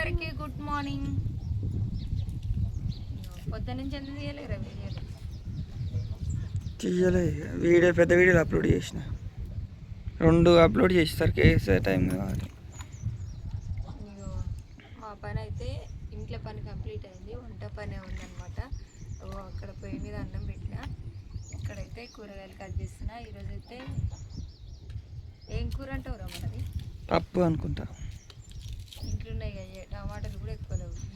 అందరికి good morning. పొద్దు నుంచి తీయలేరా వీడియోలు తీయలే. వీడియో పెద్ద వీడియోలు అప్లోడ్ చేసిన. రెండు అప్లోడ్ చేసేసరికి వేసే టైం కావాలి మా పని అయితే ఇంట్లో పని కంప్లీట్ అయింది. వంట పని ఉందన్నమాట. ఇగో అక్కడ పొయ్యి మీద అన్నం పెట్టిన. ఇక్కడైతే కూరగాయలు కట్ చేస్తున్నా ఈరోజు అయితే ఏం కూర అంటావురా మనది పప్పు అనుకుంటా.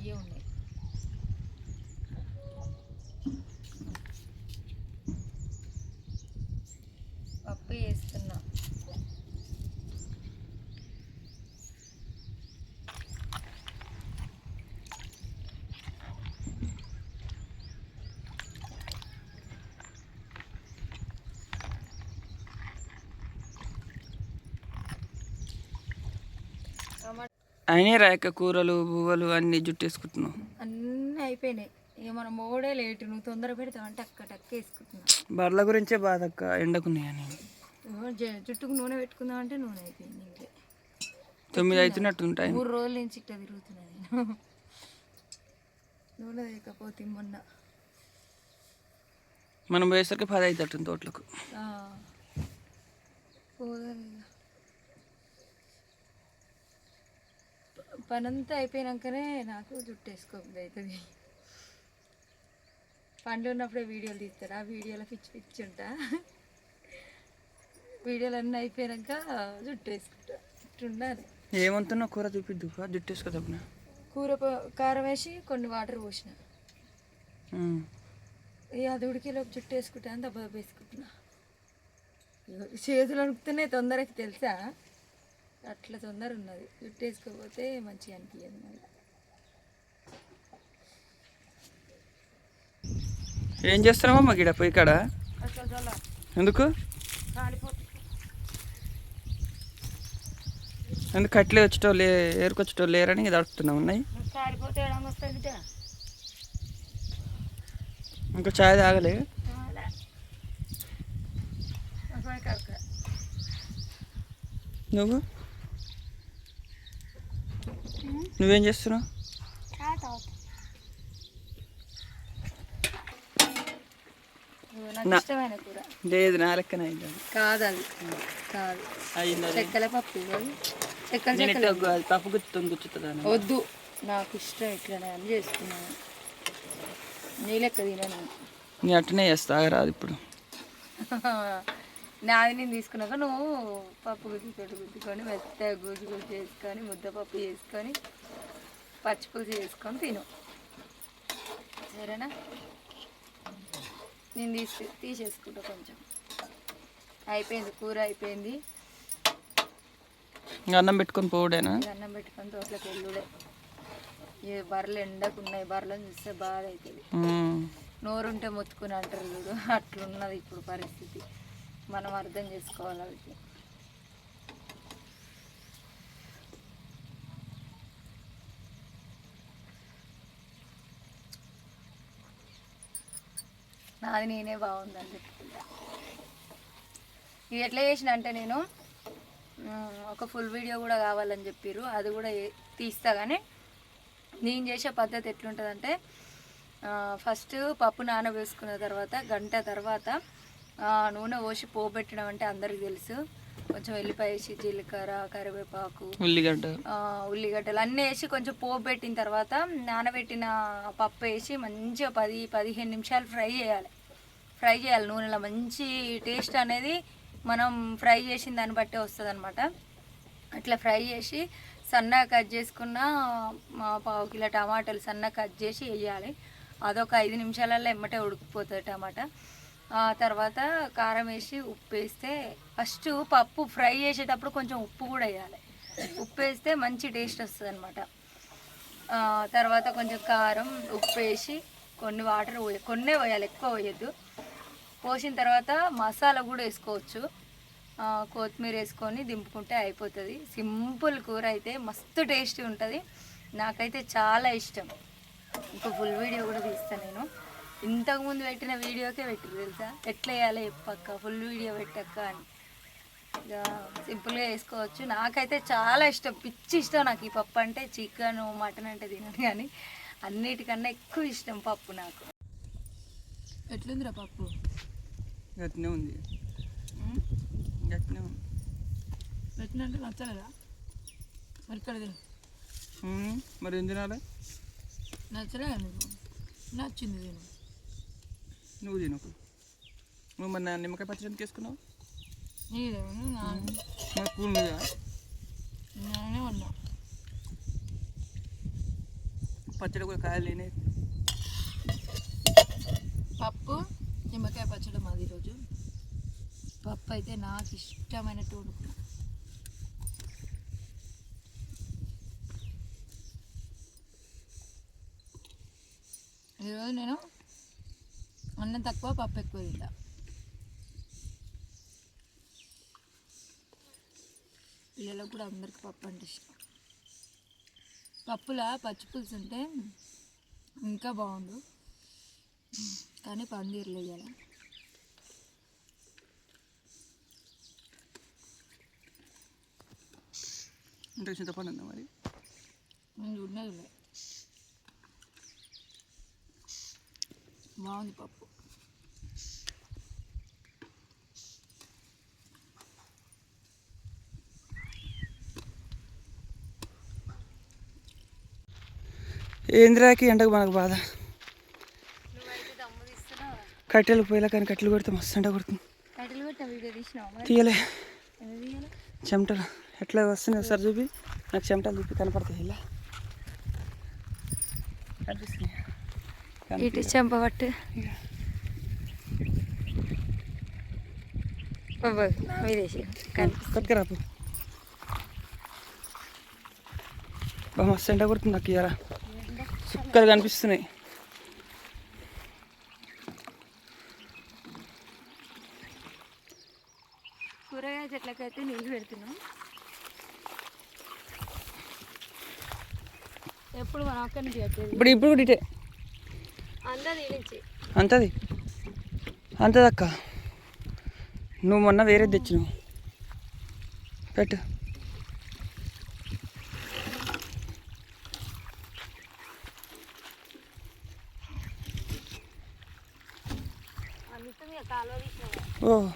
є у них. అయినా రాక కూరలు పువ్వులు అన్ని జుట్టేసుకుంటున్నావు. అన్నీ అయిపోయినాయి. ఇక మనం ఓడే లేటు నువ్వు తొందర పెడతావంటే అక్క టక్క వేసుకుంటున్నా బర్ల గురించే బాధ అక్క ఎండకున్నాయని ఇగో జ- జుట్టుకు నూనె పెట్టుకుందాం అంటే నూనె అయిపోయింది ఇంకే. తొమ్మిది అవుతున్నట్టుంది టైం మూడు రోజుల నుంచి ఇట్లా తిరుగుతున్నా నేను. నూనె వేయకపోతే మొన్న. మనం పోయేసరికి పది అవుతుంది తోటలకు. ఆ. పోదాం ఇక. ప- పనంతా అయిపోయినాకనే నాకు జుట్టు వేసుకోబుద్ది అవుతుంది పండ్లు ఉన్నప్పుడే వీడియోలు తీస్తారు? ఆ వీడియోలో పిచ్చి పిచ్చి ఉంటా. వీడియోలు అన్నీ అయిపోయాక జుట్టు వేసుకుంటా ఇట్లా ఉండాలి ఏమంటున్నావు కూర చూపిద్దు జుట్టేసుకో తప్పున. కూర కారం వేసి కొన్ని వాటర్ పోసిన. ఇక అది ఉడికేలోపు జుట్టు వేసుకుంటా అని దెబ్బ వేసుకుంటున్నా చేతులు అడుగుతున్నాయి తొందరకి తెలుసా? అట్లా తొందర ఉన్నది. జుట్టు వేసుకోకపోతే మంచిగా అనిపించదు మళ్ళీ. ఏం చేస్తున్నావమ్మా గిడ పోయి కాడ? ఎందుకు? ఎందుకు కట్లే వచ్చేటో లే ఏరుకొచ్చేటో లేరని ఇది అడుగుతున్నావు ఉన్నాయి? ఇంకా చాయ్ తాగలే. నువ్వు? నువ్వేం చేస్తున్నావు? ఇగో నాకు నా- ఇష్టమైన కూర. లేదు నా లెక్కన కాదు. చెక్కల పప్పు. చెక్కలు పప్పు గుచ్చుతుంది వద్దు. నాకు ఇష్టం ఇట్లనే అని చేసుకున్నాను నీ లెక్క తినను నేను. అట్టనే చేస్తా ఆగరాదు ఇప్పుడు. నాది నేను తీసుకున్నాక నువ్వు పప్పు గుద్దుకొని మెత్తగా గుజ్జు గుజ్జు చేసుకొని ముద్దపప్పు చేసుకొని పచ్చిపులుసు చేసుకొని తిను. సరేనా? నేను తీసి తీసేసుకుంటా కొంచెం. అయిపోయింది కూర అయిపోయింది. అన్నం పెట్టుకొని పోవడేనా? అన్నం పెట్టుకొని తోటలోకి వెళ్ళుడే. ఈ బర్రెలు ఎండకు ఉన్నాయి బర్రెలను చూస్తే బాధ అవుతుంది. నోరుంటే మొత్తుకుని అంటారు చూడు అట్లున్నది ఇప్పుడు పరిస్థితి. మనం అర్థం చేసుకోవాలి వాళ్ళకి. నాది నేనే బాగుందని చెప్పుకుంటా ఇది ఎట్లా చేసిన అంటే నేను ఒక ఫుల్ వీడియో కూడా కావాలని చెప్పారు అది కూడా తీస్తా కానీ నేను చేసే పద్ధతి ఎట్లుంటుందంటే ఫస్ట్ పప్పు నానబేసుకున్న తర్వాత గంట తర్వాత నూనె పోసి పోబెట్టడం అంటే అందరికీ తెలుసు. కొంచెం వెల్లిపాయ వేసి జీలకర్ర కరివేపాకు ఉల్లిగడ్డ. ఉల్లిగడ్డలు అన్నీ వేసి కొంచెం పోపు పెట్టిన తర్వాత నానబెట్టిన పప్పు వేసి మంచిగా పది పదిహేను నిమిషాలు ఫ్రై చేయాలి. ఫ్రై చేయాలి. నూనెలో మంచి టేస్ట్ అనేది మనం ఫ్రై చేసిన దాన్ని బట్టే వస్తుంది అనమాట అట్లా ఫ్రై చేసి సన్నగా కట్ చేసుకున్న మా పావు కిలో టమాటాలు సన్నగా కట్ చేసి వేయాలి. అదొక ఐదు నిమిషాలలో ఎమ్మటే ఉడికిపోతుంది టమాటా. తర్వాత కారం వేసి ఉప్పు వేస్తే ఫస్ట్ పప్పు ఫ్రై చేసేటప్పుడు కొంచెం ఉప్పు కూడా వేయాలి. ఉప్పు వేస్తే మంచి టేస్ట్ వస్తుంది అనమాట తర్వాత కొంచెం కారం ఉప్పు వేసి కొన్ని వాటర్ పోయ కొన్నే పోయాలి ఎక్కువ పోయొద్దు. పోసిన తర్వాత మసాలా కూడా వేసుకోవచ్చు. కొత్తిమీర వేసుకొని దింపుకుంటే అయిపోతుంది. సింపుల్ కూర అయితే మస్తు టేస్టీ ఉంటుంది. నాకైతే చాలా ఇష్టం. ఇంకో ఫుల్ వీడియో కూడా తీస్తాను నేను. ఇంతకుముందు పెట్టిన వీడియోకే పెట్టిరు తెలుసా? ఎట్లా వేయాలి చెప్పక్క ఫుల్ వీడియో పెట్టక్క అని. ఇక సింపుల్గా వేసుకోవచ్చు నాకైతే చాలా ఇష్టం. పిచ్చి ఇష్టం నాకు ఈ పప్పు అంటే. చికెన్ మటన్ అంటే తినను కానీ అన్నిటికన్నా ఎక్కువ ఇష్టం పప్పు నాకు. ఎట్లుందిరా పప్పు? గట్టినే ఉంది. గట్టినే ఉంది. పెట్టినట్టు నచ్చలేదా? మరి ఇక్కడ తిను. మరి ఏం తినాలి? నచ్చలేదా నీకు? నచ్చింది నేను నువ్వు తినకు నువ్వు మరి నా నిమ్మకాయ పచ్చడి ఎందుకు వేసుకున్నావు పూలు పచ్చడి కూడా కాయలు నేనే పప్పు నిమ్మకాయ పచ్చడి మాది ఈరోజు. పప్పు అయితే నాకు ఇష్టమైనట్టు వండుకున్నా ఈరోజు నేను అన్నం తక్కువ పప్పు ఎక్కువ తింటా. పిల్లలకు కూడా అందరికి పప్పు అంటే ఇష్టం. పప్పులా పచ్చి పులుసు ఉంటే ఇంకా బాగుండు. కానీ పందిర్లు ఇవ్వాలి ఇంత చింతపండు ఉందా మరి? నేను చూడలేదు బాగుంది పప్పు ఏంద్రాకి ఎండకు మనకు బాధ? కట్టెలు పోయేలా కానీ కట్టెలు కొడితే మస్తు ఎండ కొడుతుంది. తీయాలి. చెమటలు. ఎట్లా వస్తున్నాయి సార్ చూపి. నాకు చెమటలు చూపి కనపడతాయి. ఇలా. కనిపిస్తున్నాయి? ఇటు చెంపబట్టు విదేశీ కట్టుకురాపు బా మస్తు ఎండ కొడుతుంది నాకు ఇవాళ చుక్కలు కనిపిస్తున్నాయి. కూరగాయ చెట్లకైతే నీళ్ళు పెడుతున్నాం. ఎప్పుడు మనం అక్కడి ఇప్పుడు ఇప్పుడు కూడా ఇటే. అంతది అంతదక్క? నువ్వు మొన్న వేరే తెచ్చినావు. పెట్టు. ఓ.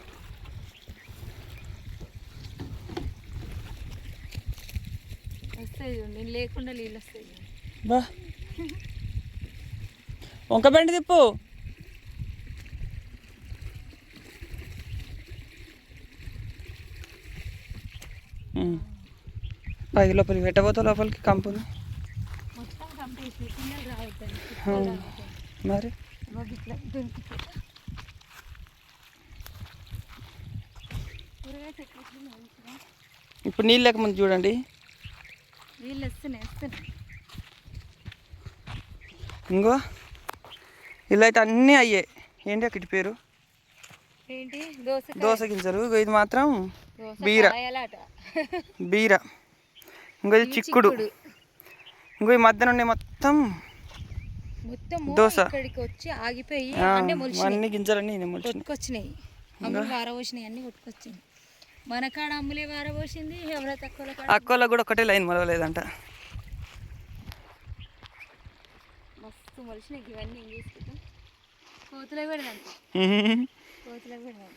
వస్తాయి లేకుండా నీళ్ళు వస్తాయి. బా. వంక బండి తిప్పు. పైకి లోపలికి పెట్టబోతా లోపలికి కంపులు. మరి? ఇప్పుడు నీళ్ళు లేకముందు చూడండి. నీళ్ళు వస్తున్నాయి వస్తున్నాయి. ఇంకో ఇలా అయితే అన్నీ అయ్యాయి ఏంటి అక్కడి పేరు? దోస గింజలు. ఇది మాత్రం బీర. బీర. ఇంకో ఇది చిక్కుడు. ఇంకో ఈ మధ్య నుండి మొత్తం. ఇక్కడికి వచ్చి ఆగిపోయి అన్నీ గింజలన్నీ కొట్టుకొచ్చినాయి. అమ్ములు అన్ని కొట్టుకొచ్చినాయి. మన కాడ అమ్ములే వారబోసింది ఎవరో తక్కువ కాడ ఒకటే లైన్ మొలవలేదంట. మస్తు మొలిచినాయి ఇవన్నీ ఏం చేసుకుంటాం కోతులే పెడదాం. కోతులే పెడదాం